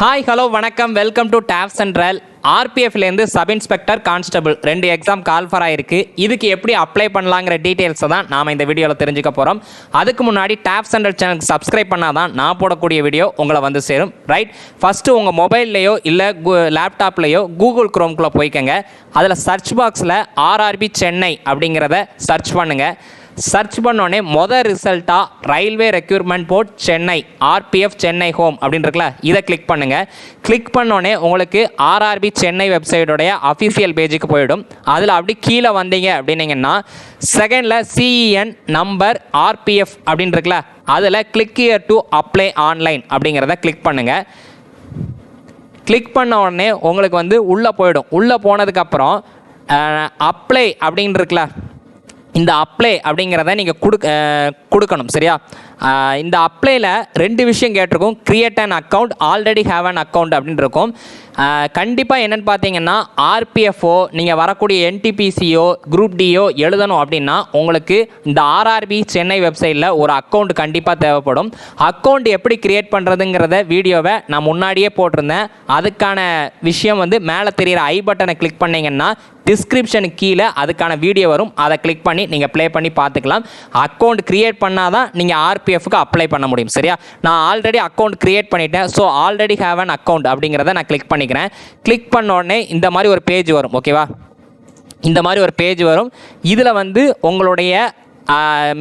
Hi hello வணக்கம். Welcome to tab central ஆர்பிஎஃப்லேருந்து sub inspector constable ரெண்டு எக்ஸாம் கால்ஃபர் ஆயிருக்கு. இதுக்கு எப்படி அப்ளை பண்ணலாங்கிற டீட்டெயில்ஸை தான் நாம் இந்த வீடியோவில் தெரிஞ்சுக்க போகிறோம் அதுக்கு முன்னாடி டேப் சென்ட்ரல் சேனலுக்கு சப்ஸ்கிரைப் பண்ணால் தான் நான் போடக்கூடிய வீடியோ உங்களை வந்து சேரும். ரைட் ஃபஸ்ட்டு உங்கள் மொபைல்லையோ இல்லை லேப்டாப்லேயோ கூகுள் குரோம்குள்ளே போய்க்கங்க. அதில் சர்ச் பாக்ஸில் ஆர்ஆர்பி சென்னை அப்படிங்கிறத சர்ச் பண்ணுங்கள் சர்ச் பண்ணோடனே மொதல் ரிசல்ட்டாக railway recruitment board Chennai RPF Chennai home அப்படின்னு இருக்குல்ல இதை கிளிக் பண்ணுங்கள் கிளிக் பண்ணோடனே உங்களுக்கு ஆர்ஆர்பி சென்னை வெப்சைட்டோடைய அஃபிஷியல் பேஜுக்கு போயிடும். அதில் அப்படி கீழே வந்தீங்க அப்படின்னீங்கன்னா செகண்டில் சிஇஎன் நம்பர் ஆர்பிஎஃப் அப்படின்னு இருக்குல்ல அதில் click here to apply online அப்படிங்கிறத கிளிக் பண்ணுங்கள் கிளிக் பண்ண உடனே உங்களுக்கு வந்து உள்ளே போயிடும். உள்ளே போனதுக்கப்புறம் அப்ளை அப்படின்னு இருக்குல்ல இந்த அப்ளை அப்படிங்கிறத நீங்கள் கொடுக்க கொடுக்கணும் சரியா? இந்த அப்ளையில் ரெண்டு விஷயம் கேட்டிருக்கும். Create an account already have an account அப்படின்னு இருக்கும். கண்டிப்பாக என்னென்னு பார்த்தீங்கன்னா ஆர்பிஎஃப்ஓ நீங்கள் வரக்கூடிய என்டிபிசியோ குரூப் டியோ எழுதணும் அப்படின்னா உங்களுக்கு இந்த ஆர்ஆர்பி சென்னை வெப்சைட்டில் ஒரு அக்கௌண்ட் கண்டிப்பாக தேவைப்படும். அக்கௌண்ட் எப்படி கிரியேட் பண்ணுறதுங்கிறத வீடியோவை நான் முன்னாடியே போட்டிருந்தேன். அதுக்கான விஷயம் வந்து மேலே தெரியிற ஐ பட்டனை கிளிக் பண்ணிங்கன்னா டிஸ்கிரிப்ஷனுக்கு கீழே அதுக்கான வீடியோ வரும். அதை கிளிக் பண்ணி நீங்கள் ப்ளே பண்ணி பார்த்துக்கலாம். அக்கௌண்ட் க்ரியேட் பண்ணால் தான் நீங்கள் ஆர்பிஎஃப்க்கு அப்ளை பண்ண முடியும். சரியா? நான் ஆல்ரெடி அக்கௌண்ட் க்ரியேட் பண்ணிட்டேன். So already have an account அப்படிங்கிறத நான் கிளிக் பண்ணிக்கிறேன். கிளிக் பண்ண உடனே இந்த மாதிரி ஒரு பேஜ் வரும். ஓகேவா இந்த மாதிரி ஒரு பேஜ் வரும். இதில் வந்து உங்களுடைய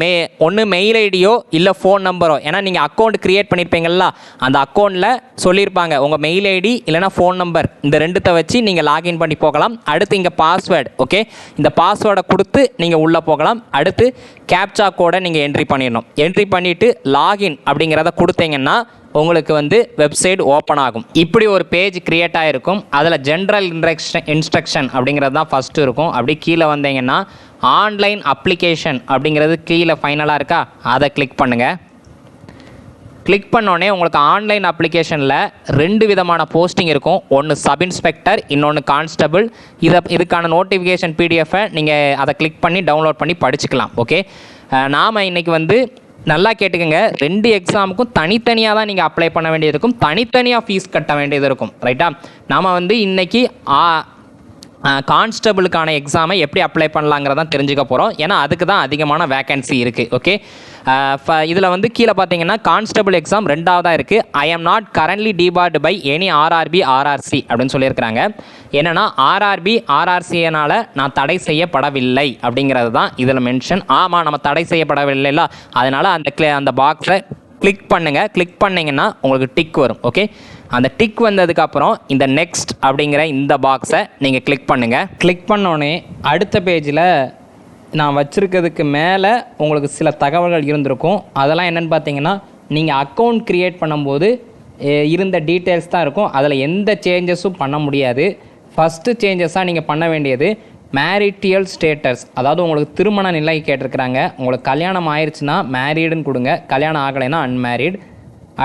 மே ஒன்று மெயில் ஐடியோ இல்லை ஃபோன் நம்பரோ ஏன்னா நீங்கள் அக்கௌண்ட் க்ரியேட் பண்ணியிருப்பீங்களா அந்த அக்கௌண்ட்டில் சொல்லியிருப்பாங்க உங்கள் மெயில் ஐடி இல்லைனா ஃபோன் நம்பர் இந்த ரெண்டுத்தை வச்சு நீங்கள் லாகின் பண்ணி போகலாம். அடுத்து இங்கே பாஸ்வேர்டு ஓகே இந்த பாஸ்வேர்டை கொடுத்து நீங்கள் உள்ளே போகலாம். அடுத்து கேப்சா கோடை நீங்கள் என்ட்ரி பண்ணிடணும். என்ட்ரி பண்ணிவிட்டு லாகின் அப்படிங்கிறத கொடுத்தீங்கன்னா உங்களுக்கு வந்து வெப்சைட் ஓப்பன் ஆகும். இப்படி ஒரு பேஜ் கிரியேட் ஆகிருக்கும் அதில் ஜென்ரல் இன்ஸ்ட்ரக்ஷன் இன்ஸ்ட்ரக்ஷன் அப்படிங்கிறது தான் ஃபஸ்ட்டு இருக்கும். அப்படி கீழே வந்தீங்கன்னா ஆன்லைன் அப்ளிகேஷன் அப்படிங்கிறது கீழே ஃபைனலாக இருக்கா? அதை கிளிக் பண்ணுங்கள் கிளிக் பண்ணோடனே உங்களுக்கு ஆன்லைன் அப்ளிகேஷனில் ரெண்டு விதமான போஸ்டிங் இருக்கும். ஒன்று சப் இன்ஸ்பெக்டர் இன்னொன்று கான்ஸ்டபிள் இதை இதுக்கான நோட்டிஃபிகேஷன் பிடிஎஃபை நீங்கள் அதை கிளிக் பண்ணி டவுன்லோட் பண்ணி படிச்சுக்கலாம். ஓகே நாம் இன்றைக்கி வந்து நல்லா கேட்டுக்கோங்க. ரெண்டு எக்ஸாமுக்கும் தனித்தனியாக தான் நீங்கள் அப்ளை பண்ண வேண்டியது இருக்கும். தனித்தனியாக ஃபீஸ் கட்ட வேண்டியது இருக்கும். ரைட்டா நாம் வந்து இன்றைக்கி கான்ஸ்டபிளுக்கான எக்ஸாமை எப்படி அப்ளை பண்ணலாங்கிறதான் தெரிஞ்சுக்க போகிறோம் ஏன்னா அதுக்கு தான் அதிகமான வேக்கன்சி இருக்குது ஓகே இதில் வந்து கீழே பார்த்தீங்கன்னா கான்ஸ்டபிள் எக்ஸாம் ரெண்டாவதாக இருக்குது I am not currently debarred by any RRB RRC அப்படின்னு சொல்லியிருக்கிறாங்க. என்னென்னா ஆர்ஆர்பி ஆர்ஆர்சியனால் நான் தடை செய்யப்படவில்லை அப்படிங்கிறது தான் இதில் மென்ஷன் ஆமாம் நம்ம தடை செய்யப்படவில்லைல்ல. அதனால் அந்த கிளி அந்த பாக்ஸை கிளிக் பண்ணுங்கள் கிளிக் பண்ணிங்கன்னா உங்களுக்கு டிக் வரும் ஓகே அந்த டிக் வந்ததுக்கப்புறம் இந்த நெக்ஸ்ட் அப்படிங்கிற இந்த பாக்ஸை நீங்கள் கிளிக் பண்ணுங்கள் கிளிக் பண்ணோடனே அடுத்த பேஜில் நான் வச்சுருக்கிறதுக்கு மேலே உங்களுக்கு சில தகவல்கள் இருந்திருக்கும். அதெல்லாம் என்னென்னு பார்த்தீங்கன்னா நீங்கள் அக்கௌண்ட் க்ரியேட் பண்ணும்போது இருந்த டீட்டெயில்ஸ் தான் இருக்கும். அதில் எந்த சேஞ்சஸும் பண்ண முடியாது. ஃபஸ்ட்டு சேஞ்சஸாக நீங்கள் பண்ண வேண்டியது மேரிட்டியல் ஸ்டேட்டஸ் அதாவது உங்களுக்கு திருமண நிலை கேட்டிருக்கிறாங்க. உங்களுக்கு கல்யாணம் ஆயிடுச்சுன்னா மேரீடுன்னு கொடுங்க. கல்யாணம் ஆகலைன்னா அன்மேரிட்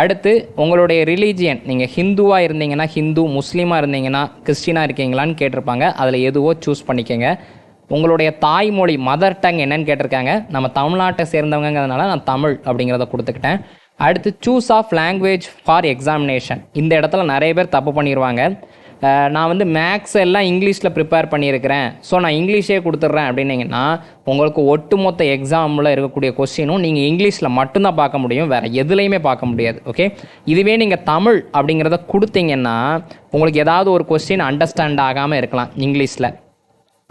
அடுத்து உங்களுடைய ரிலீஜியன் நீங்கள் ஹிந்துவாக இருந்தீங்கன்னா ஹிந்து முஸ்லீமாக இருந்தீங்கன்னா கிறிஸ்டினாக இருக்கீங்களான்னு கேட்டிருப்பாங்க. அதில் எதுவோ சூஸ் பண்ணிக்கோங்க. உங்களுடைய தாய்மொழி மதர் டங் என்னன்னு கேட்டிருக்காங்க. நம்ம தமிழ்நாட்டை சேர்ந்தவங்கிறதுனால நான் தமிழ் அப்படிங்கிறத கொடுத்துக்கிட்டேன். அடுத்து choose of language for examination இந்த இடத்துல நிறைய பேர் தப்பு பண்ணிடுவாங்க நான் வந்து மேக்ஸ் எல்லாம் இங்கிலீஷில் ப்ரிப்பேர் பண்ணியிருக்கிறேன். ஸோ நான் இங்கிலீஷே கொடுத்துட்றேன் அப்படின்னீங்கன்னா உங்களுக்கு ஒட்டுமொத்த எக்ஸாமில் இருக்கக்கூடிய கொஸ்டினும் நீங்கள் இங்கிலீஷில் மட்டும்தான் பார்க்க முடியும். வேறு எதுலேயுமே பார்க்க முடியாது. ஓகே இதுவே நீங்கள் தமிழ் அப்படிங்கிறத கொடுத்தீங்கன்னா உங்களுக்கு ஏதாவது ஒரு கொஸ்டின் அண்டர்ஸ்டாண்ட் ஆகாமல் இருக்கலாம் இங்கிலீஷில்.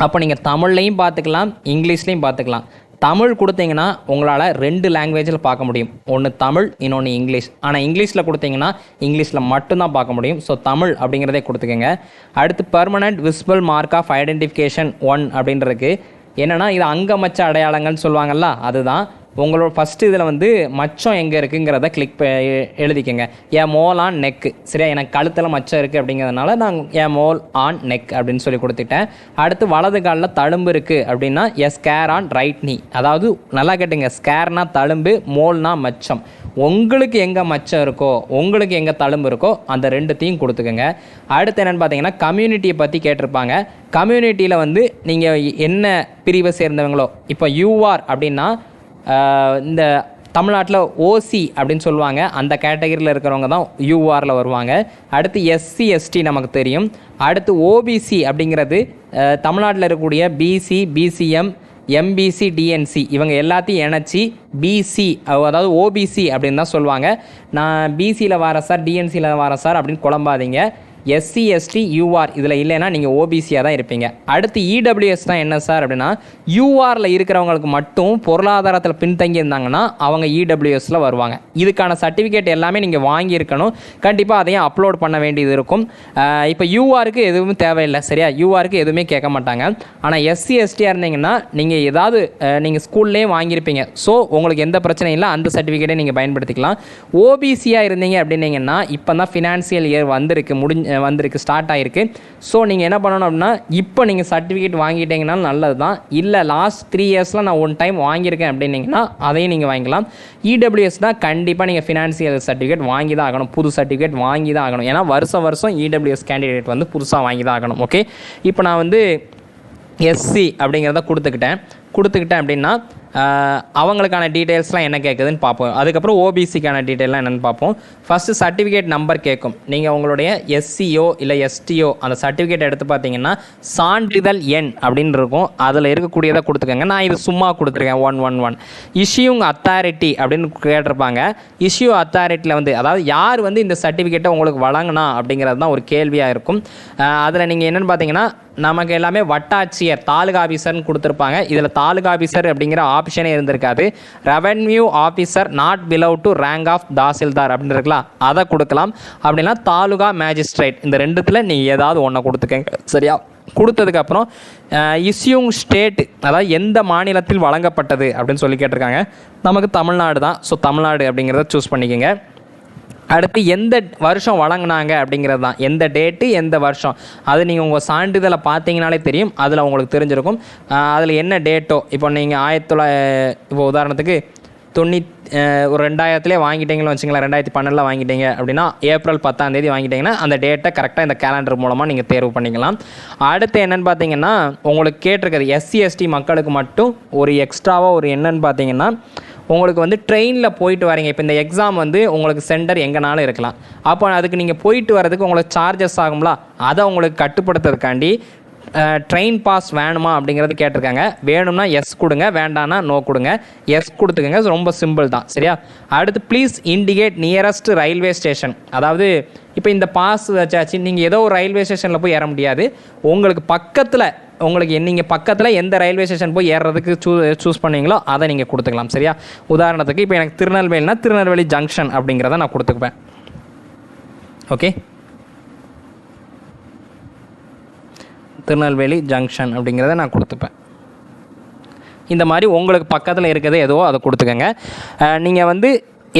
அப்போ நீங்கள் தமிழ்லையும் பார்த்துக்கலாம் இங்கிலீஷ்லையும் பார்த்துக்கலாம் தமிழ் கொடுத்தீங்கன்னா உங்களால் ரெண்டு லாங்குவேஜில் பார்க்க முடியும். ஒன்று தமிழ் இன்னொன்று இங்கிலீஷ். ஆனால் இங்கிலீஷில் கொடுத்தீங்கன்னா இங்கிலீஷில் மட்டும்தான் பார்க்க முடியும். ஸோ தமிழ் அப்படிங்கிறதே கொடுத்துக்கோங்க. அடுத்து permanent visible mark of identification one அப்படின்றதுக்கு என்னென்னா இது அங்கமச்ச அடையாளங்கள்னு சொல்லுவாங்கல்ல அதுதான். உங்களோட ஃபஸ்ட்டு இதில் வந்து மச்சம் எங்கே இருக்குங்கிறத கிளிக் எழுதிக்கங்க. என் மோல் ஆன் நெக்கு சரியா? எனக்கு கழுத்தில் மச்சம் இருக்குது அப்படிங்கிறதுனால நான் என் மோல் ஆன் நெக் அப்படின்னு சொல்லி கொடுத்துட்டேன். அடுத்து வலது காலில் தழும்பு இருக்குது அப்படின்னா எ ஸ்கேர் ஆன் ரைட் நீ அதாவது நல்லா கேட்டுங்க. ஸ்கேர்னா தழும்பு மோல்னா மச்சம். உங்களுக்கு எங்கே மச்சம் இருக்கோ உங்களுக்கு எங்கே தழும்பு இருக்கோ அந்த ரெண்டுத்தையும் கொடுத்துக்கோங்க. அடுத்து என்னென்னு பார்த்தீங்கன்னா கம்யூனிட்டியை பற்றி கேட்டிருப்பாங்க. கம்யூனிட்டியில் வந்து நீங்கள் என்ன பிரிவை சேர்ந்தவங்களோ இப்போ யூஆர் அப்படின்னா இந்த தமிழ்நாட்டில் ஓசி அப்படின்னு சொல்லுவாங்க. அந்த கேட்டகரியில் இருக்கிறவங்க தான் யூஆரில் வருவாங்க. அடுத்து எஸ்சி எஸ்டி நமக்கு தெரியும். அடுத்து ஓபிசி அப்படிங்கிறது தமிழ்நாட்டில் இருக்கக்கூடிய பிசி பிசிஎம் எம்பிசி டிஎன்சி இவங்க எல்லாத்தையும் இணைச்சி பிசி அதாவது ஓபிசி அப்படின்னு தான் சொல்லுவாங்க. நான் பிசியில் வரேன் சார் டிஎன்சியில் வரேன் சார் அப்படின்னு குழம்பாதீங்க. எஸ்சி எஸ்டி யூஆர் இதில் இல்லைன்னா நீங்கள் ஓபிசியாக தான் இருப்பீங்க. அடுத்து இடபிள்யூஎஸ் தான் என்ன சார் அப்படின்னா யூஆரில் இருக்கிறவங்களுக்கு மட்டும் பொருளாதாரத்தில் பின்தங்கி இருந்தாங்கன்னா அவங்க இடபிள்யூஎஸில் வருவாங்க. இதுக்கான சர்டிஃபிகேட் எல்லாமே நீங்கள் வாங்கியிருக்கணும். கண்டிப்பாக அதையும் அப்லோட் பண்ண வேண்டியது இருக்கும். இப்போ யூஆருக்கு எதுவும் தேவையில்லை சரியா? யூஆருக்கு எதுவுமே கேட்க மாட்டாங்க. ஆனால் எஸ்சி எஸ்டியாக இருந்தீங்கன்னா நீங்கள் ஏதாவது நீங்கள் ஸ்கூல்லேயே வாங்கியிருப்பீங்க. ஸோ உங்களுக்கு எந்த பிரச்சனையும் இல்லை அந்த சர்டிஃபிகேட்டை நீங்கள் பயன்படுத்திக்கலாம். ஓபிசியாக இருந்தீங்க அப்படின்னீங்கன்னா இப்போ தான் ஃபினான்சியல் இயர் வந்திருக்கு முடிஞ்ச வந்திருக்கு ஸ்டார்ட் ஆகிருக்கு ஸோ நீங்கள் என்ன பண்ணணும் அப்படின்னா இப்போ நீங்கள் சர்டிஃபிகேட் வாங்கிட்டீங்கன்னா நல்லது தான் இல்லை லாஸ்ட் த்ரீ இயர்ஸில் நான் ஒன் டைம் வாங்கியிருக்கேன் அப்படின்னீங்கன்னா அதையும் நீங்கள் வாங்கிக்கலாம். இடபிள்யூஎஸ்னால் கண்டிப்பாக நீங்கள் ஃபினான்சியல் சர்டிஃபிகேட் வாங்கி தான் ஆகணும். புது சர்டிஃபிகேட் வாங்கி தான் ஆகணும். ஏன்னா வருஷம் வருஷம் இடபிள்யூஎஸ் கேண்டிடேட் வந்து புதுசாக வாங்கி தான் ஆகணும் ஓகே இப்போ நான் வந்து எஸ்சி அப்படிங்கிறத கொடுத்துக்கிட்டேன். கொடுத்துக்கிட்டேன் அப்படின்னா அவங்களுக்கான டீட்டெயில்ஸ்லாம் என்ன கேட்குதுன்னு பார்ப்போம். அதுக்கப்புறம் ஓபிசிக்கான டீட்டெயிலாம் என்னென்னு பார்ப்போம். ஃபஸ்ட்டு சர்டிஃபிகேட் நம்பர் கேட்கும். நீங்கள் உங்களுடைய எஸ்சிஓ இல்லை எஸ்டிஓ அந்த சர்டிஃபிகேட் எடுத்து பார்த்தீங்கன்னா சான்றிதழ் எண் அப்படின்னு இருக்கும். அதில் இருக்கக்கூடியதை கொடுத்துக்கோங்க. நான் இது சும்மா கொடுத்துருக்கேன். One one one issuing authority அப்படின்னு கேட்டிருப்பாங்க. இஷ்யூ அத்தாரிட்டியில் வந்து அதாவது யார் வந்து இந்த சர்டிஃபிகேட்டை உங்களுக்கு வழங்கினா அப்படிங்கிறது தான் ஒரு கேள்வியாக இருக்கும். அதில் நீங்கள் என்னென்னு பார்த்தீங்கன்னா நமக்கு எல்லாமே வட்டாட்சியர் தாலுகா ஆஃபீஸர்னு கொடுத்துருப்பாங்க. இதில் தாலுகா ஆஃபீஸர் அப்படிங்கிற ஆப்ஷனே இருந்திருக்காது. Revenue officer not below to rank of Tahsildar அப்படின்னு இருக்கலாம் அதை கொடுக்கலாம். அப்படின்னா தாலுகா மேஜிஸ்ட்ரேட் இந்த ரெண்டுத்தில் நீ ஏதாவது ஒன்றை கொடுத்துக்கங்க. சரியா? கொடுத்ததுக்கப்புறம் இஸ்யூங் ஸ்டேட் அதாவது எந்த மாநிலத்தில் வழங்கப்பட்டது அப்படின்னு சொல்லி கேட்டிருக்காங்க. நமக்கு தமிழ்நாடு தான். ஸோ தமிழ்நாடு அப்படிங்கிறத சூஸ் பண்ணிக்கோங்க. அடுத்து எந்த வருஷம் வழங்கினாங்க அப்படிங்கிறது தான். எந்த டேட்டு எந்த வருஷம். அது நீங்கள் உங்கள் சான்றிதழை பார்த்தீங்கனாலே தெரியும். அதில் உங்களுக்கு தெரிஞ்சிருக்கும். அதில் என்ன டேட்டோ இப்போ நீங்கள் ஆயிரத்தி தொள்ளாயிர இப்போ உதாரணத்துக்கு தொண்ணூத் ஒரு ரெண்டாயிரத்துலேயே வாங்கிட்டீங்கன்னு வச்சுங்களேன் ரெண்டாயிரத்தி பன்னெண்டில் வாங்கிட்டீங்க அப்படின்னா ஏப்ரல் பத்தாம் தேதி வாங்கிட்டீங்கன்னா அந்த டேட்டை கரெக்டாக இந்த கேலண்டர் மூலமாக நீங்கள் தேர்வு பண்ணிக்கலாம். அடுத்து என்னென்னு பார்த்தீங்கன்னா உங்களுக்கு கேட்டிருக்கிறது எஸ்சி எஸ்டி மக்களுக்கு மட்டும் ஒரு எக்ஸ்ட்ராவாக ஒரு என்னன்னு பார்த்தீங்கன்னா உங்களுக்கு வந்து ட்ரெயினில் போயிட்டு வரீங்க. இப்போ இந்த எக்ஸாம் வந்து உங்களுக்கு சென்டர் எங்கேனாலும் இருக்கலாம். அப்போ அதுக்கு நீங்கள் போயிட்டு வரதுக்கு உங்களுக்கு சார்ஜஸ் ஆகும்ல? அதை உங்களுக்கு கட்டுப்படுத்துறதுக்காண்டி ட்ரெயின் பாஸ் வேணுமா அப்படிங்கிறது கேட்டிருக்காங்க. வேணும்னா எஸ் கொடுங்க வேண்டாம்னா நோ கொடுங்க. எஸ் கொடுத்துக்கங்க ரொம்ப சிம்பிள் தான். சரியா? அடுத்து please indicate nearest railway station அதாவது இப்போ இந்த பாஸ் வச்சாச்சு நீங்கள் ஏதோ ஒரு ரயில்வே ஸ்டேஷனில் போய் ஏற முடியாது. உங்களுக்கு பக்கத்தில் உங்களுக்கு நீங்கள் பக்கத்தில் எந்த ரயில்வே ஸ்டேஷன் போய் ஏறுறதுக்கு சூ சூஸ் பண்ணீங்களோ அதை நீங்கள் கொடுத்துக்கலாம் சரியா? உதாரணத்துக்கு இப்போ எனக்கு திருநெல்வேலினா திருநெல்வேலி ஜங்ஷன் அப்படிங்கிறத நான் கொடுத்துக்குவேன். ஓகே திருநெல்வேலி ஜங்ஷன் அப்படிங்கிறத நான் கொடுத்துப்பேன். இந்த மாதிரி உங்களுக்கு பக்கத்தில் இருக்கிறது எதுவோ அதை கொடுத்துக்கோங்க. நீங்கள் வந்து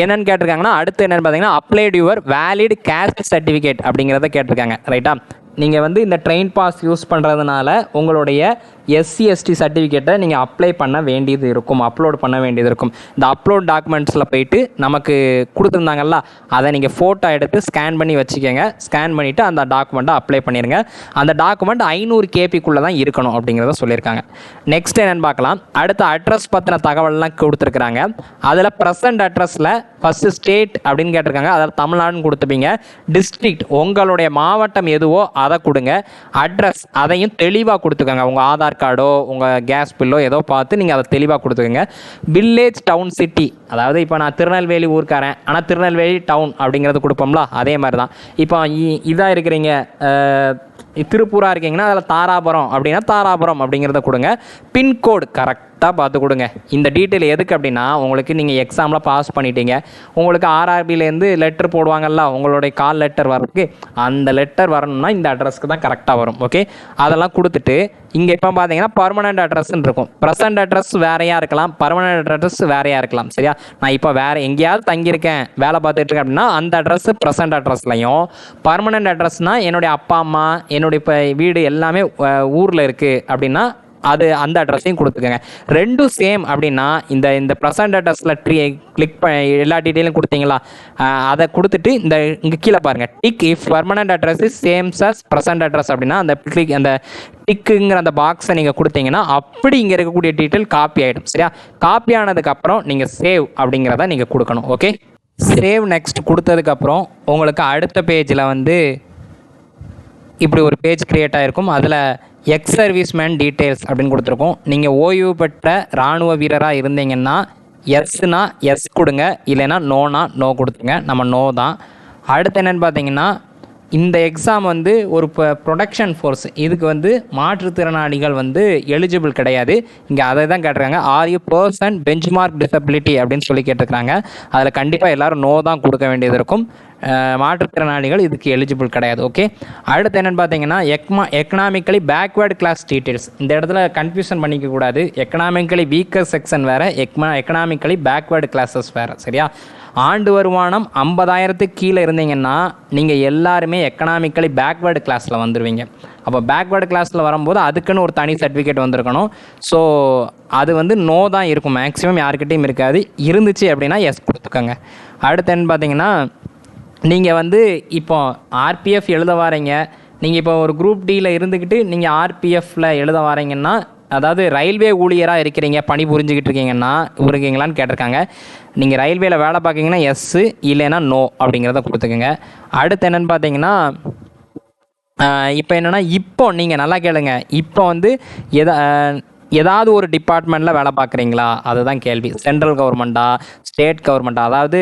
என்னென்னு கேட்டிருக்காங்கன்னா அடுத்து என்னென்னு பார்த்தீங்கன்னா applied your valid caste certificate அப்படிங்கிறத கேட்டிருக்காங்க ரைட்டா நீங்கள் வந்து இந்த ட்ரெயின் பாஸ் யூஸ் பண்ணுறதுனால உங்களுடைய எஸ்சி எஸ்டி சர்டிஃபிகேட்டை நீங்கள் அப்ளை பண்ண வேண்டியது இருக்கும். அப்லோட் பண்ண வேண்டியது இருக்கும். இந்த அப்லோட் டாக்குமெண்ட்ஸில் போயிட்டு நமக்கு கொடுத்துருந்தாங்கல்ல அதை நீங்கள் ஃபோட்டோ எடுத்து ஸ்கேன் பண்ணி வச்சுக்கோங்க. ஸ்கேன் பண்ணிவிட்டு அந்த டாக்குமெண்ட்டை அப்ளை பண்ணிடுங்க அந்த டாக்குமெண்ட் ஐநூறு கேபிக்குள்ளே தான் இருக்கணும் அப்படிங்கிறத சொல்லியிருக்காங்க. நெக்ஸ்ட் என்னென்னு பார்க்கலாம். அடுத்த அட்ரஸ் பற்றின தகவல்லாம் கொடுத்துருக்குறாங்க. அதில் ப்ரெசன்ட் அட்ரஸில் ஃபஸ்ட்டு ஸ்டேட் அப்படின்னு கேட்டிருக்காங்க. அதில் தமிழ்நாடுன்னு கொடுத்துப்பீங்க. டிஸ்ட்ரிக்ட் உங்களுடைய மாவட்டம் எதுவோ அதை கொடுங்க. அட்ரஸ் அதையும் தெளிவாக கொடுத்துக்கோங்க. உங்கள் ஆதார் கார்டோ உங்கள் கேஸ் பில்லோ ஏதோ பார்த்து நீங்கள் அதை தெளிவாக கொடுத்துக்கோங்க. வில்லேஜ் டவுன் சிட்டி அதாவது இப்போ நான் திருநெல்வேலி ஊர்க்காரன். ஆனால் திருநெல்வேலி டவுன் அப்படிங்கிறது கொடுப்போம்ல அதே மாதிரி தான் இப்போ இதாக இருக்கிறீங்க திருப்பூராக இருக்கீங்கன்னா அதில் தாராபுரம் அப்படின்னா தாராபுரம் அப்படிங்கிறத கொடுங்க. பின்கோடு கரெக்ட் கரெக்டாக பார்த்து கொடுங்க இந்த டீட்டெயில் எதுக்கு அப்படின்னா உங்களுக்கு நீங்கள் எக்ஸாமில் பாஸ் பண்ணிட்டீங்க. உங்களுக்கு ஆர்ஆர்பிலேருந்து லெட்டர் போடுவாங்கல்ல உங்களுடைய கால் லெட்டர் வரதுக்கு அந்த லெட்டர் வரணும்னா இந்த அட்ரஸ்க்கு தான் கரெக்டாக வரும் ஓகே அதெல்லாம் கொடுத்துட்டு இங்கே இப்போ பார்த்தீங்கன்னா பர்மனெண்ட் அட்ரஸ்ன்னு இருக்கும். ப்ரெசன்ட் அட்ரஸ் வேறையாக இருக்கலாம் பர்மனெண்ட் அட்ரஸ் வேறையாக இருக்கலாம் சரியா? நான் இப்போ வேறு எங்கேயாவது தங்கியிருக்கேன் வேலை பார்த்துட்டு இருக்கேன் அப்படின்னா அந்த அட்ரஸ் ப்ரெசன்ட் அட்ரஸ்லையும் பர்மனெண்ட் அட்ரஸ்னால் என்னுடைய அப்பா அம்மா என்னுடைய இப்போ வீடு எல்லாமே ஊரில் இருக்குது அப்படின்னா அது அந்த அட்ரஸையும் கொடுத்துக்கோங்க. ரெண்டும் சேம் அப்படின்னா இந்த இந்த ப்ரெசன்ட் அட்ரஸில் ட்ரீ கிளிக் ப எல்லா டீட்டெயிலும் கொடுத்தீங்களா? அதை கொடுத்துட்டு இந்த இங்கே கீழே பாருங்கள் tick if permanent address same as present address அப்படின்னா அந்த கிளிக் அந்த டிக்குங்கிற அந்த பாக்ஸை நீங்கள் கொடுத்தீங்கன்னா அப்படி இங்கே இருக்கக்கூடிய டீட்டெயில் காப்பி ஆகிடும் சரியா? காப்பி ஆனதுக்கப்புறம் நீங்கள் சேவ் அப்படிங்கிறத நீங்கள் கொடுக்கணும். ஓகே சேவ் நெக்ஸ்ட் கொடுத்ததுக்கப்புறம் உங்களுக்கு அடுத்த பேஜில் வந்து இப்படி ஒரு பேஜ் கிரியேட் ஆகிருக்கும் அதில் எக்ஸ் சர்வீஸ்மேன் டீட்டெயில்ஸ் அப்படின்னு கொடுத்துருக்கோம். நீங்கள் ஓய்வு பெற்ற இராணுவ வீரராக இருந்தீங்கன்னா எஸ்னா எஸ் கொடுங்க. இல்லைன்னா நோனா நோ கொடுத்துருங்க. நம்ம நோ தான். அடுத்து என்னென்னு பார்த்தீங்கன்னா இந்த எக்ஸாம் வந்து ஒரு ப்ரொடக்ஷன் ஃபோர்ஸ் இதுக்கு வந்து மாற்றுத்திறனாளிகள் வந்து எலிஜிபிள் கிடையாது. இங்கே அதை தான் கேட்டிருக்காங்க. Are you person benchmark disability அப்படின்னு சொல்லி கேட்டிருக்காங்க அதில் கண்டிப்பாக எல்லோரும் நோ தான் கொடுக்க வேண்டியது இருக்கும். மாற்றுத்திறனாளிகள் இதுக்கு எலிஜிபிள் கிடையாது. ஓகே அடுத்து என்னென்னு பார்த்தீங்கன்னா எக்மா எக்கனாமிக்கலி பேக்வேர்டு கிளாஸ் டீட்டெயில்ஸ் இந்த இடத்துல கன்ஃபியூஷன் பண்ணிக்கக்கூடாது. எக்கனாமிக்கலி வீக்கர் செக்ஷன் வேறு எக்மா எக்கனாமிக்கலி பேக்வேர்டு கிளாஸஸ் வேறு. சரியா? ஆண்டு வருமானம் ஐம்பதாயிரத்துக்கு கீழே இருந்தீங்கன்னா நீங்கள் எல்லாருமே எக்கனாமிக்கலி பேக்வேர்டு கிளாஸில் வந்துடுவீங்க அப்போ பேக்வேர்டு கிளாஸில் வரும்போது அதுக்குன்னு ஒரு தனி சர்டிஃபிகேட் வந்திருக்கணும். ஸோ அது வந்து நோ தான் இருக்கும். மேக்ஸிமம் யாருக்கிட்டையும் இருக்காது. இருந்துச்சு அப்படின்னா எஸ் கொடுத்துக்கோங்க. அடுத்து என்ன பார்த்தீங்கன்னா நீங்கள் வந்து இப்போ ஆர்பிஎஃப் எழுத வரீங்க. நீங்கள் இப்போ ஒரு குரூப் டியில் இருந்துக்கிட்டு நீங்கள் ஆர்பிஎஃப்பில் எழுத வரீங்கன்னா அதாவது ரயில்வே ஊழியராக இருக்கிறீங்க பணி புரிஞ்சுக்கிட்டு இருக்கீங்கன்னா இருக்கீங்களான்னு கேட்டிருக்காங்க. நீங்கள் ரயில்வேல வேலை பார்க்கீங்கன்னா எஸ்ஸு இல்லைன்னா நோ அப்படிங்கிறத கொடுத்துக்கோங்க. அடுத்து என்னென்னு பார்த்தீங்கன்னா இப்போ என்னென்னா இப்போ நீங்கள் நல்லா கேளுங்க. இப்போ வந்து எதா ஏதாவது ஒரு டிபார்ட்மெண்ட்டில் வேலை பார்க்குறீங்களா? அதுதான் கேள்வி. சென்ட்ரல் கவர்மெண்ட்டா ஸ்டேட் கவர்மெண்ட்டா அதாவது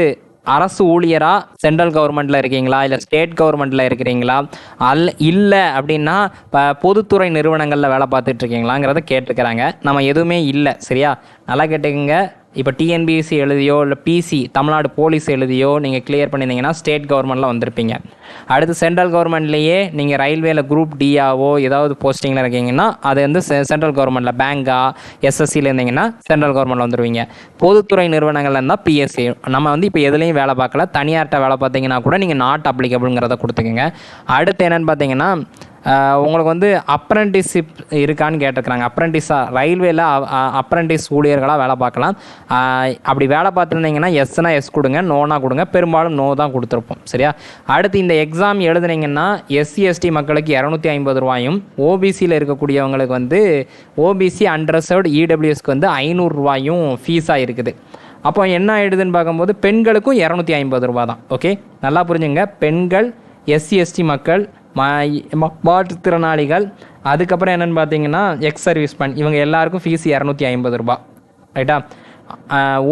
அரசு ஊழியராக சென்ட்ரல் கவர்மெண்ட்டில் இருக்கீங்களா? இல்லை ஸ்டேட் கவர்மெண்ட்டில் இருக்கிறீங்களா? அல் இல்லை அப்படின்னா இப்போ பொதுத்துறை நிறுவனங்களில் வேலை பார்த்துட்டு இருக்கீங்களாங்கிறத கேட்டுக்கிறாங்க நம்ம எதுவுமே இல்லை சரியா? நல்லா கேட்டுக்கங்க. இப்போ டிஎன்பிஎஸ்சி எழுதியோ இல்லை பிசி தமிழ்நாடு போலீஸ் எழுதியோ நீங்கள் கிளியர் பண்ணியிருந்தீங்கன்னா ஸ்டேட் கவர்மெண்ட்டில் வந்திருப்பீங்க. அடுத்து சென்ட்ரல் கவர்மெண்ட்லேயே நீங்கள் ரயில்வேல குரூப் டிஆவோ ஏதாவது போஸ்டிங்கில் இருக்கீங்கன்னா அது வந்து சென்ட்ரல் கவர்மெண்ட்டில் பேங்கா எஸ்எஸ்சியில் இருந்தீங்கன்னா சென்ட்ரல் கவர்மெண்ட்டில் வந்துடுவீங்க பொதுத்துறை நிறுவனங்கள்ல இருந்தால் பிஎஸ்சி நம்ம வந்து இப்போ எதுலேயும் வேலை பார்க்கல. தனியார்கிட்ட வேலை பார்த்தீங்கன்னா கூட நீங்கள் நாட் அப்ளிகபிள்ங்கிறத கொடுத்துக்கோங்க. அடுத்து என்னென்னு பார்த்தீங்கன்னா உங்களுக்கு வந்து அப்ரண்டிஸ்ஷிப் இருக்கான்னு கேட்டிருக்கிறாங்க. அப்ரண்டிஸாக ரயில்வேல அப்ரண்டிஸ் ஊழியர்களாக வேலை பார்க்கலாம். அப்படி வேலை பார்த்துருந்தீங்கன்னா எஸ்னா எஸ் கொடுங்க நோனா கொடுங்க பெரும்பாலும் நோ தான் கொடுத்துருப்போம். சரியா? அடுத்து இந்த எக்ஸாம் எழுதுனீங்கன்னா எஸ்சி எஸ்டி மக்களுக்கு இரநூத்தி ஐம்பது ரூபாயும் ஓபிசியில் இருக்கக்கூடியவங்களுக்கு வந்து ஓபிசி அன்ரிசர்வ்டு இடபிள்யூஎஸ்க்கு வந்து ஐநூறுரூவாயும் ஃபீஸாக இருக்குது. அப்போ என்ன ஆயிடுதுன்னு பார்க்கும்போது பெண்களுக்கும் இரநூத்தி ஐம்பது ரூபா தான் ஓகே நல்லா புரிஞ்சுங்க. பெண்கள் எஸ்சி எஸ்டி மக்கள் மாற்றுத்திறனாளிகள் அதுக்கப்புறம் என்னென்னு பார்த்தீங்கன்னா எக்ஸ் சர்வீஸ் சர்வீஸ்மேன் இவங்க எல்லாருக்கும் ஃபீஸ் இரநூத்தி ஐம்பது ரூபா ரைட்டா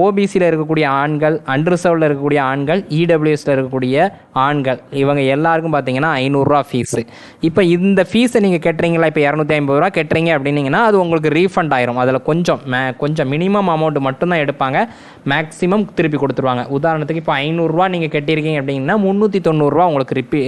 ஓபிசியில் இருக்கக்கூடிய ஆண்கள் அன்ரிசர்வ்டில் இருக்கக்கூடிய ஆண்கள் இடபிள்யூஎஸில் இருக்கக்கூடிய ஆண்கள் இவங்க எல்லாருக்கும் பார்த்தீங்கன்னா ஐநூறுரூவா ஃபீஸு இப்போ இந்த ஃபீஸை நீங்கள் கட்டுறீங்களா இப்போ இரநூத்தி ஐம்பது ரூபா கட்டுறீங்க அப்படின்னீங்கன்னா அது உங்களுக்கு ரீஃபண்ட் ஆயிரும். அதில் கொஞ்சம் மே கொஞ்சம் மினிமம் அமௌண்ட் மட்டும்தான் எடுப்பாங்க. மேக்ஸிமம் திருப்பி கொடுத்துருவாங்க. உதாரணத்துக்கு இப்போ ஐநூறுரூவா நீங்கள் கட்டியிருக்கீங்க அப்படின்னா முந்நூற்றி தொண்ணூறுரூவா உங்களுக்கு ரிப்பி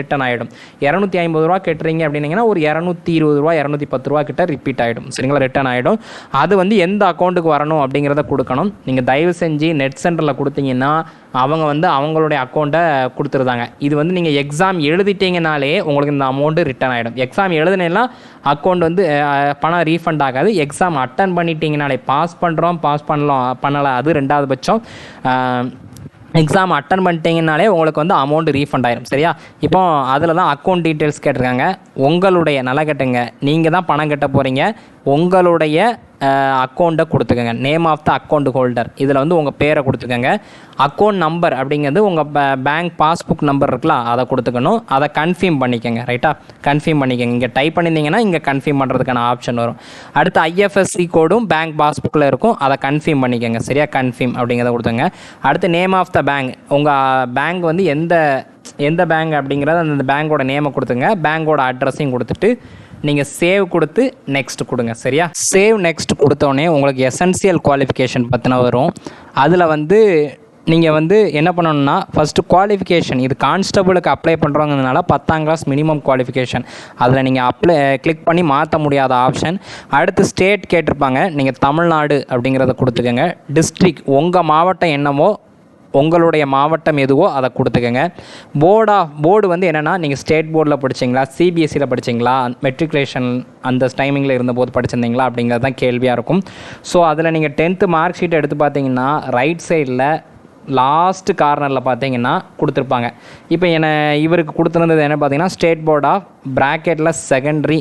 ரிட்டன் ஆகிடும் இரநூத்தி ஐம்பது ரூபா கட்டுறீங்க அப்படின்னீங்கன்னா ஒரு இரநூத்தி இருபது ரூபா இரநூத்தி பத்து ரூபா கிட்ட ரிப்பீட் ஆகிடும் சரிங்களா? ரிட்டன் ஆகிடும் அது வந்து எந்த அக்கௌண்ட்டுக்கு வரணும் அப்படிங்கிற அப்படிங்கிறத கொடுக்கணும். நீங்கள் தயவு செஞ்சு நெட் சென்டரில் கொடுத்தீங்கன்னா அவங்க வந்து அவங்களுடைய அக்கௌண்ட்டை கொடுத்துருதாங்க. இது வந்து நீங்கள் எக்ஸாம் எழுதிட்டீங்கனாலே உங்களுக்கு இந்த அமௌண்ட்டு ரிட்டர்ன் ஆகிடும் எக்ஸாம் எழுதுனேன்னா அக்கௌண்ட் வந்து பணம் ரீஃபண்ட் ஆகாது. எக்ஸாம் அட்டன் பண்ணிட்டீங்கனாலே பாஸ் பண்ணுறோம் பாஸ் பண்ணலாம் பண்ணலை அது ரெண்டாவது பட்சம். எக்ஸாம் அட்டன் பண்ணிட்டீங்கனாலே உங்களுக்கு வந்து அமௌண்ட் ரீஃபண்ட் ஆயிரும். சரியா? இப்போ அதில் தான் அக்கௌண்ட் டீட்டெயில்ஸ் கேட்டிருக்காங்க. உங்களுடைய நல்லா கேட்டுங்க. நீங்கள் தான் பணம் கட்ட போகிறீங்க உங்களுடைய அக்கௌண்ட்டை கொடுத்துக்கோங்க. Name of the account holder இதில் வந்து உங்கள் பேரை கொடுத்துக்கோங்க. அக்கௌண்ட் நம்பர் அப்படிங்கிறது உங்கள் பேங்க் பாஸ்புக் நம்பர் இருக்குல்ல அதை கொடுத்துக்கணும். அதை கன்ஃபார்ம் பண்ணிக்கோங்க ரைட்டா கன்ஃபார்ம் பண்ணிக்கோங்க. இங்கே டைப் பண்ணியிருந்தீங்கன்னா இங்கே கன்ஃபார்ம் பண்ணுறதுக்கான ஆப்ஷன் வரும். அடுத்து ஐஎஃப்எஸ்சி கோடும் பேங்க் பாஸ்புக்கில் இருக்கும். அதை கன்ஃபார்ம் பண்ணிக்கோங்க. சரியா? கன்ஃபார்ம் அப்படிங்கிறத கொடுத்துங்க அடுத்து நேம் ஆஃப் த பேங்க் உங்கள் பேங்க் வந்து எந்த எந்த பேங்க் அப்படிங்கிறத அந்த பேங்கோட நேமை கொடுத்துங்க பேங்கோட அட்ரஸையும் கொடுத்துட்டு நீங்கள் சேவ் கொடுத்து நெக்ஸ்ட் கொடுங்க சரியா? சேவ் நெக்ஸ்ட் கொடுத்தோடனே உங்களுக்கு எசென்சியல் குவாலிஃபிகேஷன் பற்றின வரும். அதில் வந்து நீங்கள் வந்து என்ன பண்ணணும்னா ஃபஸ்ட்டு குவாலிஃபிகேஷன் இது கான்ஸ்டபுளுக்கு அப்ளை பண்ணுறவங்கனால பத்தாம் கிளாஸ் மினிமம் குவாலிஃபிகேஷன் அதில் நீங்கள் அப்ளை கிளிக் பண்ணி மாற்ற முடியாத ஆப்ஷன் அடுத்து ஸ்டேட் கேட்டிருப்பாங்க நீங்கள் தமிழ்நாடு அப்படிங்கிறத கொடுத்துக்கோங்க. டிஸ்ட்ரிக் உங்கள் மாவட்டம் என்னவோ உங்களுடைய மாவட்டம் எதுவோ அதை கொடுத்துக்கோங்க. போர்டா போர்டு வந்து என்னென்னா நீங்கள் ஸ்டேட் போர்டில் படிச்சீங்களா சிபிஎஸ்சியில் படிச்சீங்களா மெட்ரிகுலேஷன் அந்த டைமிங்கில் இருந்தபோது படிச்சிருந்தீங்களா அப்படிங்கிறது தான் கேள்வியாக இருக்கும். ஸோ அதில் நீங்கள் டென்த்து மார்க் ஷீட் எடுத்து பார்த்தீங்கன்னா ரைட் சைடில் லாஸ்ட் கார்னரில் பார்த்தீங்கன்னா கொடுத்துருப்பாங்க. இப்போ என்னை இவருக்கு கொடுத்துருந்தது என்ன பார்த்தீங்கன்னா ஸ்டேட் போர்ட் ஆஃப் ப்ராக்கெட்டில் secondary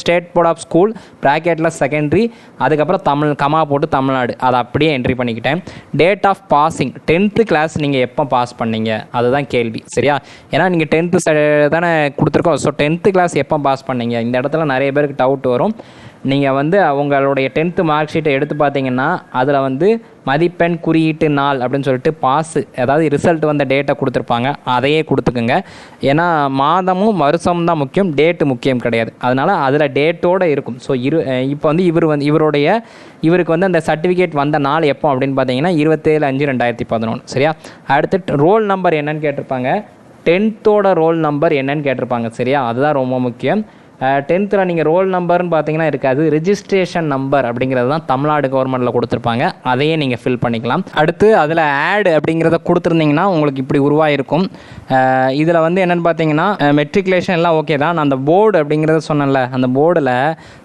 state board of school ப்ராக்கெட்டில் செகண்ட்ரி அதுக்கப்புறம் தமிழ் கமா போட்டு தமிழ்நாடு. அதை அப்படியே என்ட்ரி பண்ணிக்கிட்டேன். Date of passing tenth class நீங்கள் எப்போ பாஸ் பண்ணீங்க? அதுதான் கேள்வி. சரியா? ஏன்னா நீங்கள் டென்த்து தானே கொடுத்துருக்கோம். ஸோ டென்த்து கிளாஸ் எப்போ பாஸ் பண்ணீங்க? இந்த இடத்துல நிறைய பேருக்கு டவுட் வரும். நீங்கள் வந்து அவங்களுடைய டென்த்து மார்க் ஷீட்டை எடுத்து பார்த்தீங்கன்னா அதில் வந்து மதிப்பெண் குறியீட்டு நாள் அப்படின்னு சொல்லிட்டு பாஸு அதாவது ரிசல்ட் வந்த டேட்டை கொடுத்துருப்பாங்க. அதையே கொடுத்துக்குங்க. ஏன்னா மாதமும் வருஷமும் தான் முக்கியம் டேட்டு முக்கியம் கிடையாது. அதனால் அதில் டேட்டோடு இருக்கும். ஸோ இரு இப்போ வந்து இவர் வந்து இவருடைய இவருக்கு வந்து அந்த சர்டிஃபிகேட் வந்த நாள் எப்போ அப்படின்னு பார்த்தீங்கன்னா இருபத்தேழு அஞ்சு ரெண்டாயிரத்தி பதினொன்று சரியா? அடுத்து ரோல் நம்பர் என்னன்னு கேட்டிருப்பாங்க. டென்த்தோட ரோல் நம்பர் என்னன்னு கேட்டிருப்பாங்க. சரியா? அதுதான் ரொம்ப முக்கியம். டென்த்தில் நீங்கள் ரோல் நம்பர்னு பார்த்தீங்கன்னா இருக்காது ரிஜிஸ்ட்ரேஷன் நம்பர் அப்படிங்கிறது தான் தமிழ்நாடு கவர்மெண்ட்டில் கொடுத்துருப்பாங்க. அதையே நீங்கள் ஃபில் பண்ணிக்கலாம். அடுத்து அதில் ஆட் அப்படிங்கிறத கொடுத்துருந்தீங்கன்னா உங்களுக்கு இப்படி உருவாயிருக்கும். இதில் வந்து என்னென்னு பார்த்தீங்கன்னா மெட்ரிகுலேஷன் எல்லாம் ஓகே தான். நான் அந்த போர்டு அப்படிங்கிறத சொன்னேன்ல அந்த போர்டில்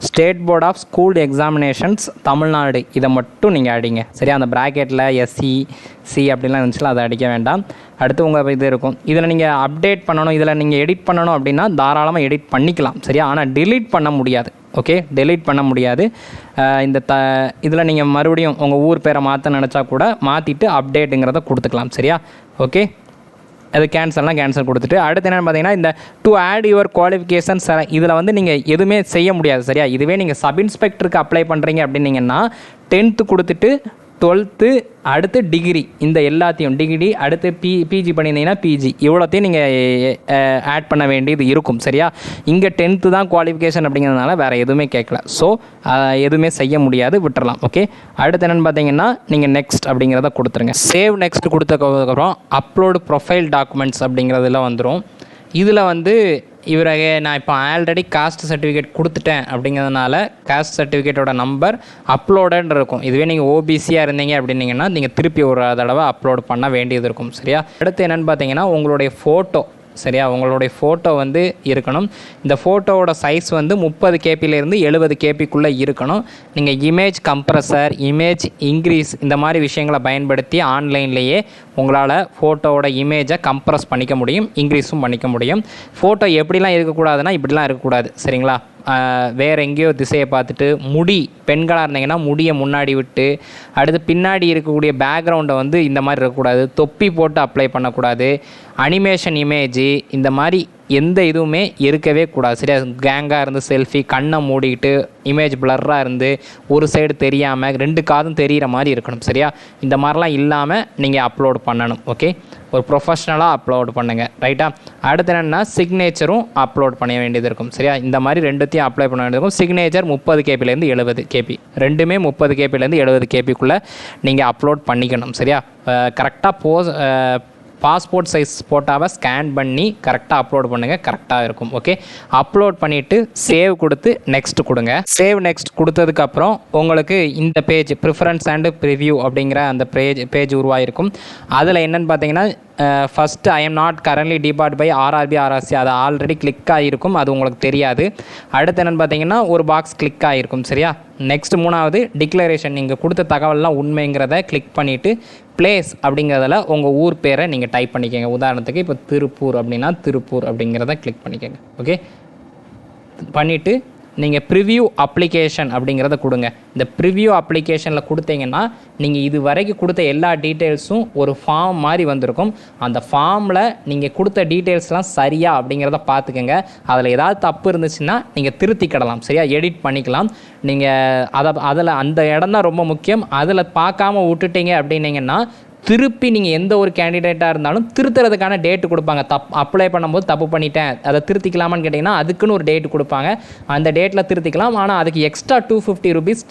state board of school examinations Tamil Nadu. இதை மட்டும் நீங்கள் அடிங்க சரியா? அந்த ப்ராக்கெட்டில் எஸ்சி சி அப்படிலாம் இருந்துச்சுல அதை அடிக்க வேண்டாம். அடுத்து உங்கள் இது இருக்கும். இதில் நீங்கள் அப்டேட் பண்ணணும் இதில் நீங்கள் எடிட் பண்ணணும் அப்படின்னா தாராளமாக எடிட் பண்ணிக்கலாம் சரியா? ஆனால் டிலீட் பண்ண முடியாது ஓகே டெலீட் பண்ண முடியாது. இந்த த இதில் நீங்கள் மறுபடியும் உங்கள் ஊர் பேரை மாற்ற நினச்சா கூட மாற்றிட்டு அப்டேட்டுங்கிறத கொடுத்துக்கலாம் சரியா? ஓகே அது கேன்சல்னால் கேன்சல் கொடுத்துட்டு அடுத்து என்னென்னு பார்த்தீங்கன்னா இந்த டு ஆட் யுவர் குவாலிஃபிகேஷன்ஸ் இதில் வந்து நீங்கள் எதுவுமே செய்ய முடியாது சரியா? இதுவே நீங்கள் சப் இன்ஸ்பெக்டருக்கு அப்ளை பண்ணுறீங்க அப்படின்னீங்கன்னா டென்த்து கொடுத்துட்டு டுவெல்த்து அடுத்து டிகிரி இந்த எல்லாத்தையும் டிகிரி அடுத்து பி பிஜி பண்ணியிருந்தீங்கன்னா பிஜி இவ்வளோத்தையும் நீங்கள் ஆட் பண்ண வேண்டியது இருக்கும் சரியா? இங்கே டென்த்து தான் குவாலிஃபிகேஷன் அப்படிங்கிறதுனால வேறு எதுவுமே கேட்கல. ஸோ எதுவுமே செய்ய முடியாது விட்டுறலாம் ஓகே அடுத்து என்னென்னு பார்த்தீங்கன்னா நீங்கள் நெக்ஸ்ட் அப்படிங்கிறத கொடுத்துருங்க. சேவ் நெக்ஸ்ட் கொடுத்ததுக்கப்புறம் அப்லோடு ப்ரொஃபைல் டாக்குமெண்ட்ஸ் அப்படிங்கிறதுல வந்துடும் இதில் வந்து இவரை நான் இப்போ ஆல்ரெடி காஸ்ட் சர்டிஃபிகேட் கொடுத்துட்டேன் அப்படிங்கிறதுனால காஸ்ட் சர்டிஃபிகேட்டோட நம்பர் அப்லோடன்னு இருக்கும். இதுவே நீங்கள் ஓபிசியாக இருந்தீங்க அப்படின்னீங்கன்னா நீங்கள் திருப்பி ஒரு தடவை அப்லோட் பண்ண வேண்டியது இருக்கும் சரியா? அடுத்து என்னென்னு பார்த்தீங்கன்னா உங்களுடைய ஃபோட்டோ சரியா? உங்களுடைய ஃபோட்டோ வந்து இருக்கணும். இந்த ஃபோட்டோவோட சைஸ் வந்து முப்பது கேபிலேருந்து எழுபது கேபிக்குள்ளே இருக்கணும். நீங்கள் இமேஜ் கம்ப்ரஸர் இமேஜ் இன்க்ரீஸ் இந்த மாதிரி விஷயங்களை பயன்படுத்தி ஆன்லைன்லேயே உங்களால் ஃபோட்டோவோட இமேஜை கம்ப்ரஸ் பண்ணிக்க முடியும் இன்க்ரீஸும் பண்ணிக்க முடியும். ஃபோட்டோ எப்படிலாம் இருக்கக்கூடாதுன்னா இப்படிலாம் இருக்கக்கூடாது. சரிங்களா? வேறு எங்கேயோ திசையை பார்த்துட்டு முடி பெண்களாக இருந்தீங்கன்னா முடியை முன்னாடி விட்டு அடுத்து பின்னாடி இருக்கக்கூடிய பேக்ரவுண்டை வந்து இந்த மாதிரி இருக்கக்கூடாது. தொப்பி போட்டு அப்ளை பண்ணக்கூடாது. அனிமேஷன் இமேஜ் இந்த மாதிரி எந்த இதுவுமே இருக்கவே கூடாது. சரியா? கேங்காக இருந்து செல்ஃபி கண்ணை மூடிக்கிட்டு இமேஜ் பிளர்ராக இருந்து ஒரு சைடு தெரியாமல் ரெண்டு காதும் தெரிகிற மாதிரி இருக்கணும். சரியா? இந்த மாதிரிலாம் இல்லாமல் நீங்கள் அப்லோட் பண்ணணும். ஓகே ஒரு ப்ரொஃபஷ்னலாக அப்லோட் பண்ணுங்கள் ரைட்டா அடுத்து என்னென்னா சிக்னேச்சரும் அப்லோட் பண்ண வேண்டியது இருக்கும். சரியா? இந்த மாதிரி ரெண்டுத்தையும் அப்ளை பண்ண வேண்டியது இருக்கும். சிக்னேச்சர் முப்பது கேபிலேருந்து எழுபது கேபி ரெண்டுமே முப்பது கேபிலேருந்து எழுபது கேபிக்குள்ளே நீங்கள் அப்லோட் பண்ணிக்கணும். சரியா? கரெக்டாக போஸ் பாஸ்போர்ட் சைஸ் ஃபோட்டோவை ஸ்கேன் பண்ணி கரெக்டாக அப்லோட் பண்ணுங்கள் கரெக்டாக இருக்கும் ஓகே அப்லோட் பண்ணிவிட்டு சேவ் கொடுத்து நெக்ஸ்ட் கொடுங்க. சேவ் நெக்ஸ்ட் கொடுத்ததுக்கப்புறம் உங்களுக்கு இந்த பேஜ் ப்ரிஃபரன்ஸ் அண்டு ப்ரிவ்யூ அப்படிங்கிற அந்த பேஜ் பேஜ் உருவாயிருக்கும். அதில் என்னென்னு பார்த்தீங்கன்னா first I am not currently depart by RRB RRC அது ஆல்ரெடி கிளிக் ஆகிருக்கும் அது உங்களுக்கு தெரியாது. அடுத்து என்னென்னு பார்த்தீங்கன்னா ஒரு பாக்ஸ் கிளிக் ஆகிருக்கும் சரியா? நெக்ஸ்ட் மூணாவது டிக்ளரேஷன் நீங்கள் கொடுத்த தகவல்லாம் உண்மைங்கிறத கிளிக் பண்ணிவிட்டு பிளேஸ் அப்படிங்கிறதுல உங்கள் ஊர் பேரை நீங்கள் டைப் பண்ணிக்கோங்க. உதாரணத்துக்கு இப்போ திருப்பூர் அப்படின்னா திருப்பூர் அப்படிங்கிறத கிளிக் பண்ணிக்கோங்க. ஓகே பண்ணிவிட்டு நீங்கள் ப்ரிவ்யூ அப்ளிகேஷன் அப்படிங்கிறத கொடுங்க. இந்த ப்ரிவ்யூ அப்ளிகேஷனில் கொடுத்தீங்கன்னா நீங்கள் இது வரைக்கும் கொடுத்த எல்லா டீட்டெயில்ஸும் ஒரு ஃபார்ம் மாதிரி வந்திருக்கும். அந்த ஃபார்மில் நீங்கள் கொடுத்த டீட்டெயில்ஸ்லாம் சரியா அப்படிங்கிறத பார்த்துக்கோங்க. அதில் ஏதாவது தப்பு இருந்துச்சுன்னா நீங்கள் திருத்திக்கிடலாம். சரியா? எடிட் பண்ணிக்கலாம். நீங்கள் அதை அதில் அந்த இடம் தான் ரொம்ப முக்கியம். அதில் பார்க்காம விட்டுட்டீங்க அப்படின்னீங்கன்னா திருப்பி நீங்கள் எந்த ஒரு கேண்டிடேட்டாக இருந்தாலும் திருத்துறதுக்கான டேட்டு கொடுப்பாங்க. தப் அப்ளை பண்ணும்போது தப்பு பண்ணிட்டேன். அதை திருத்திக்கலாமான்னு கேட்டிங்கன்னா அதுக்குன்னு ஒரு டேட் கொடுப்பாங்க. அந்த டேட்டில் திருத்திக்கலாம். ஆனால் அதுக்கு extra two fifty rupees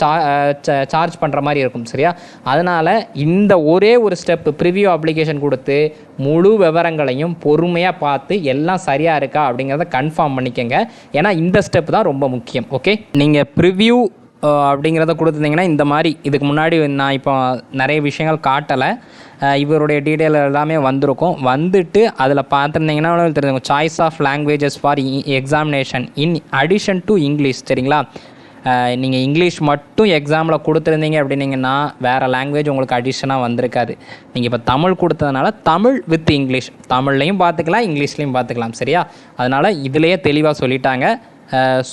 charge பண்ணுற மாதிரி இருக்கும் சரியா? அதனால் இந்த ஒரே ஒரு ஸ்டெப்பு ப்ரிவ்யூ அப்ளிகேஷன் கொடுத்து முழு விவரங்களையும் பொறுமையாக பார்த்து எல்லாம் சரியாக இருக்கா அப்படிங்கிறத கன்ஃபார்ம் பண்ணிக்கோங்க. ஏன்னா இந்த ஸ்டெப் தான் ரொம்ப முக்கியம் ஓகே நீங்கள் ப்ரிவ்யூ அப்படிங்கிறத கொடுத்துருந்தீங்கன்னா இந்த மாதிரி இதுக்கு முன்னாடி நான் இப்போ நிறைய விஷயங்கள் காட்டலை. இவருடைய டீட்டெயில் எல்லாமே வந்திருக்கும். வந்துட்டு அதில் பார்த்துருந்தீங்கன்னா தெரிஞ்சுக்கும் choice of languages for examination in addition to e-, English சரிங்களா? நீங்கள் இங்கிலீஷ் மட்டும் எக்ஸாமில் கொடுத்துருந்தீங்க அப்படின்னீங்கன்னா வேறு லாங்குவேஜ் உங்களுக்கு அடிஷனாக வந்திருக்காது. நீங்கள் இப்போ தமிழ் கொடுத்ததுனால தமிழ் வித் இங்கிலீஷ் தமிழ்லையும் பார்த்துக்கலாம் இங்கிலீஷ்லையும் பார்த்துக்கலாம் சரியா? அதனால் இதுலேயே தெளிவாக சொல்லிட்டாங்க.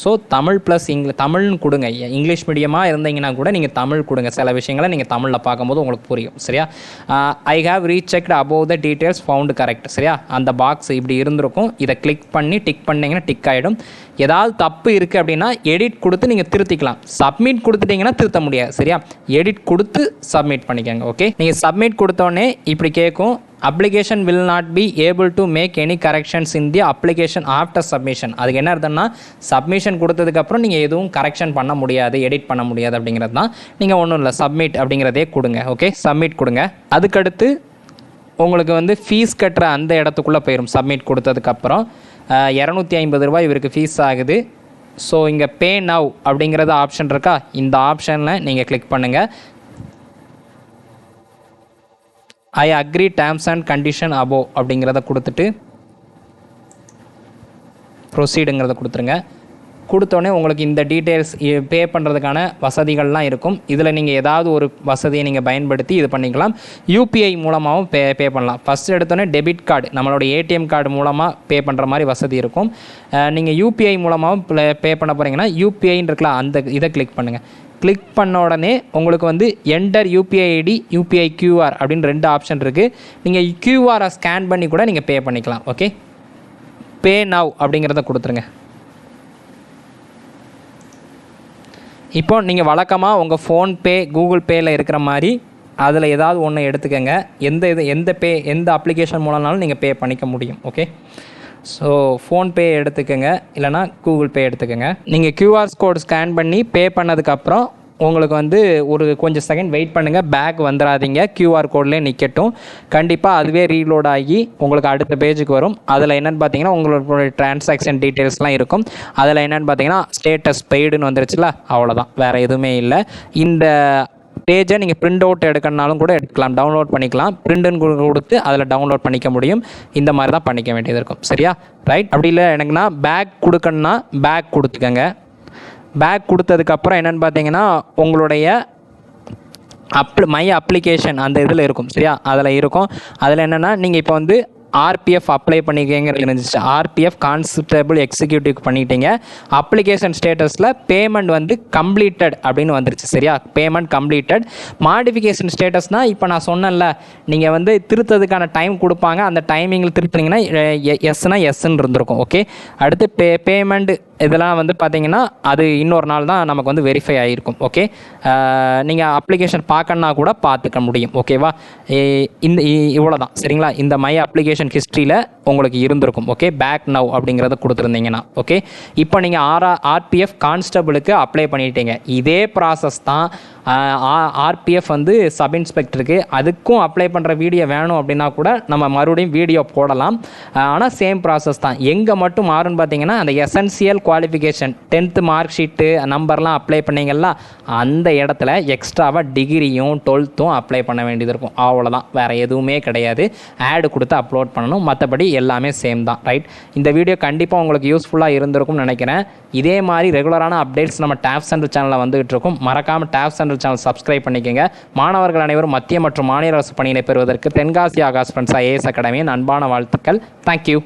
ஸோ தமிழ் ப்ளஸ் இங்கிலி தமிழ்னு கொடுங்க. இங்கிலீஷ் மீடியமாக இருந்தீங்கன்னா கூட நீங்கள் தமிழ் கொடுங்க. சில விஷயங்களை நீங்கள் தமிழில் பார்க்கும்போது உங்களுக்கு புரியும். சரியா? I have rechecked above the details found correct சரியா? அந்த பாக்ஸ் இப்படி இருந்திருக்கும். இதை கிளிக் பண்ணி டிக் பண்ணிங்கன்னா டிக் ஆகிடும் ஏதாவது தப்பு இருக்குது அப்படின்னா எடிட் கொடுத்து நீங்கள் திருத்திக்கலாம். சப்மிட் கொடுத்துட்டீங்கன்னா திருத்த முடியாது. சரியா? எடிட் கொடுத்து சப்மிட் பண்ணிக்கோங்க ஓகே நீங்கள் சப்மிட் கொடுத்தோடனே இப்படி கேட்கும். Application will not be able to make any corrections in the application after submission அதுக்கு என்ன அர்த்தம்னா சப்மிஷன் கொடுத்ததுக்கப்புறம் நீங்கள் எதுவும் கரெக்ஷன் பண்ண முடியாது எடிட் பண்ண முடியாது அப்படிங்கிறது தான் நீங்கள் ஒன்றும் இல்லை சப்மிட் அப்படிங்கிறதே கொடுங்க ஓகே சப்மிட் கொடுங்க. அதுக்கடுத்து உங்களுக்கு வந்து ஃபீஸ் கட்டுற அந்த இடத்துக்குள்ளே போயிடும் சப்மிட் கொடுத்ததுக்கப்புறம் இரநூத்தி ஐம்பது ரூபாய் இவருக்கு ஃபீஸ் ஆகுது. ஸோ இங்கே பே நவ் அப்படிங்கிறது ஆப்ஷன் இருக்கா? இந்த ஆப்ஷனில் நீங்கள் கிளிக் பண்ணுங்கள் I agree terms and condition above அப்படிங்கிறத கொடுத்துட்டு ப்ரொசீடுங்கிறத கொடுத்துருங்க. கொடுத்தோடனே உங்களுக்கு இந்த டீட்டெயில்ஸ் பே பண்ணுறதுக்கான வசதிகள்லாம் இருக்கும். இதில் நீங்கள் ஏதாவது ஒரு வசதியை நீங்கள் பயன்படுத்தி இது பண்ணிக்கலாம். யூபிஐ மூலமாகவும் பே பே பண்ணலாம். ஃபஸ்ட் எடுத்தோடனே டெபிட் கார்டு நம்மளோட ஏடிஎம் கார்டு மூலமாக பே பண்ணுற மாதிரி வசதி இருக்கும். நீங்கள் யூபிஐ மூலமாகவும் பே பண்ண போகிறீங்கன்னா யூபிஐன்னு இருக்கலாம். அந்த இதை கிளிக் பண்ணுங்கள் கிளிக் பண்ண உடனே உங்களுக்கு வந்து enter UPI ID UPI QR அப்படின்னு ரெண்டு ஆப்ஷன் இருக்குது நீங்கள் கியூஆரை ஸ்கேன் பண்ணி கூட நீங்கள் பே பண்ணிக்கலாம் ஓகே பே நவ் அப்படிங்கிறத கொடுத்துருங்க. இப்போ நீங்கள் வழக்கமாக உங்கள் ஃபோன்பே கூகுள் பேயில் இருக்கிற மாதிரி அதில் ஏதாவது ஒன்று எடுத்துக்கோங்க. எந்த இது எந்த பே எந்த அப்ளிகேஷன் மூலம்னாலும் நீங்கள் பே பண்ணிக்க முடியும் ஓகே ஸோ ஃபோன்பே எடுத்துக்கோங்க. இல்லைனா கூகுள் பே எடுத்துக்கோங்க. நீங்கள் கியூஆர் கோட் ஸ்கேன் பண்ணி பே பண்ணதுக்கப்புறம் உங்களுக்கு வந்து ஒரு கொஞ்சம் செகண்ட் வெயிட் பண்ணுங்கள் பேக் வந்துடாதீங்க கியூஆர் கோட்லேயே நிற்கட்டும் கண்டிப்பாக அதுவே ரீலோட் ஆகி உங்களுக்கு அடுத்த பேஜுக்கு வரும். அதில் என்னென்னு பார்த்தீங்கன்னா உங்களோட டிரான்சாக்ஷன் டீட்டெயில்ஸ்லாம் இருக்கும். அதில் என்னென்னு பார்த்தீங்கன்னா ஸ்டேட்டஸ் பெய்டுன்னு வந்துருச்சுல அவ்வளோதான் வேறு எதுவுமே இல்லை. இந்த பேஜை நீங்கள் பிரிண்ட் அவுட் எடுக்கணுனாலும் கூட எடுக்கலாம். டவுன்லோட் பண்ணிக்கலாம். பிரிண்ட்னு கொடுத்து அதில் டவுன்லோட் பண்ணிக்க முடியும். இந்த மாதிரி தான் பண்ணிக்க வேண்டியது இருக்கும். சரியா? ரைட் அப்படி இல்லை எனக்குன்னா பேக் கொடுக்கணுன்னா பேக் கொடுத்துக்கங்க. பேக் கொடுத்ததுக்கப்புறம் என்னென்னு பார்த்தீங்கன்னா உங்களுடைய அப்ளி மை அப்ளிகேஷன் அந்த இதில் இருக்கும். சரியா? அதில் இருக்கும். அதில் என்னென்னா நீங்கள் இப்போ வந்து ஆர்பிஎஃப் அப்ளை பண்ணிக்கங்கிறது இருந்துச்சு. ஆர்பிஎஃப் கான்ஸ்டபிள் எக்ஸிக்யூட்டிவ் பண்ணிட்டீங்க அப்ளிகேஷன் ஸ்டேட்டஸில் பேமெண்ட் வந்து கம்ப்ளீட்டட் அப்படின்னு வந்துருச்சு சரியா? பேமெண்ட் கம்ப்ளீட்டட் மாடிஃபிகேஷன் ஸ்டேட்டஸ்னால் இப்போ நான் சொன்னேன்ல நீங்கள் வந்து திருத்ததுக்கான டைம் கொடுப்பாங்க. அந்த டைமிங்கில் திருத்துனீங்கன்னா எஸ்னா எஸ்ன்னு இருந்திருக்கும் ஓகே அடுத்து பே பேமெண்ட் இதெல்லாம் வந்து பார்த்தீங்கன்னா அது இன்னொரு நாள் தான் நமக்கு வந்து வெரிஃபை ஆகிருக்கும் ஓகே நீங்கள் அப்ளிகேஷன் பார்க்கணுன்னா கூட பார்த்துக்க முடியும் ஓகேவா இந்த இவ்வளோ தான் சரிங்களா? இந்த மை அப்ளிகேஷன் ஹிஸ்ட்ரியில் உங்களுக்கு இருந்திருக்கும் ஓகே பேக் நவ் அப்படிங்கிறத கொடுத்துருந்தீங்கன்னா ஓகே இப்போ நீங்கள் ஆர்ஆ ஆர்பிஎஃப் கான்ஸ்டபிளுக்கு அப்ளை பண்ணிட்டீங்க. இதே ப்ராசஸ் தான் ஆர்பிஎஃப் வந்து சப் இன்ஸ்பெக்டருக்கு அதுக்கும் அப்ளை பண்ணுற வீடியோ வேணும் அப்படின்னா கூட நம்ம மறுபடியும் வீடியோ போடலாம். ஆனால் சேம் ப்ராசஸ் தான். எங்கே மட்டும் மாறும்னு பார்த்தீங்கன்னா அந்த essential qualification tenth mark sheet நம்பர்லாம் அப்ளை பண்ணீங்கல்ல அந்த இடத்துல எக்ஸ்ட்ராவாக டிகிரியும் டுவெல்த்தும் அப்ளை பண்ண வேண்டியது இருக்கும். அவ்வளோதான் வேறு எதுவுமே கிடையாது. ஆடு கொடுத்து அப்லோட் பண்ணணும். மற்றபடி எல்லாமே சேம் தான் ரைட் இந்த வீடியோ கண்டிப்பாக உங்களுக்கு யூஸ்ஃபுல்லாக இருந்திருக்கும்னு நினைக்கிறேன். இதே மாதிரி ரெகுலரான அப்டேட்ஸ் நம்ம டேப் சென்டர் சேனலில் வந்துகிட்டு இருக்கும். மறக்காமல் டேப் சென்டர் சேனல் சப்ஸ்கிரைப் பண்ணிக்கோங்க. மாணவர்கள் அனைவரும் மத்திய மற்றும் மாநில அரசு பணியினை பெறுவதற்கு தென்காசி ஆகாஷ் ஃப்ரெண்ட்ஸ் ஐஏஎஸ் அகாடமியின் அன்பான வாழ்த்துக்கள். Thank you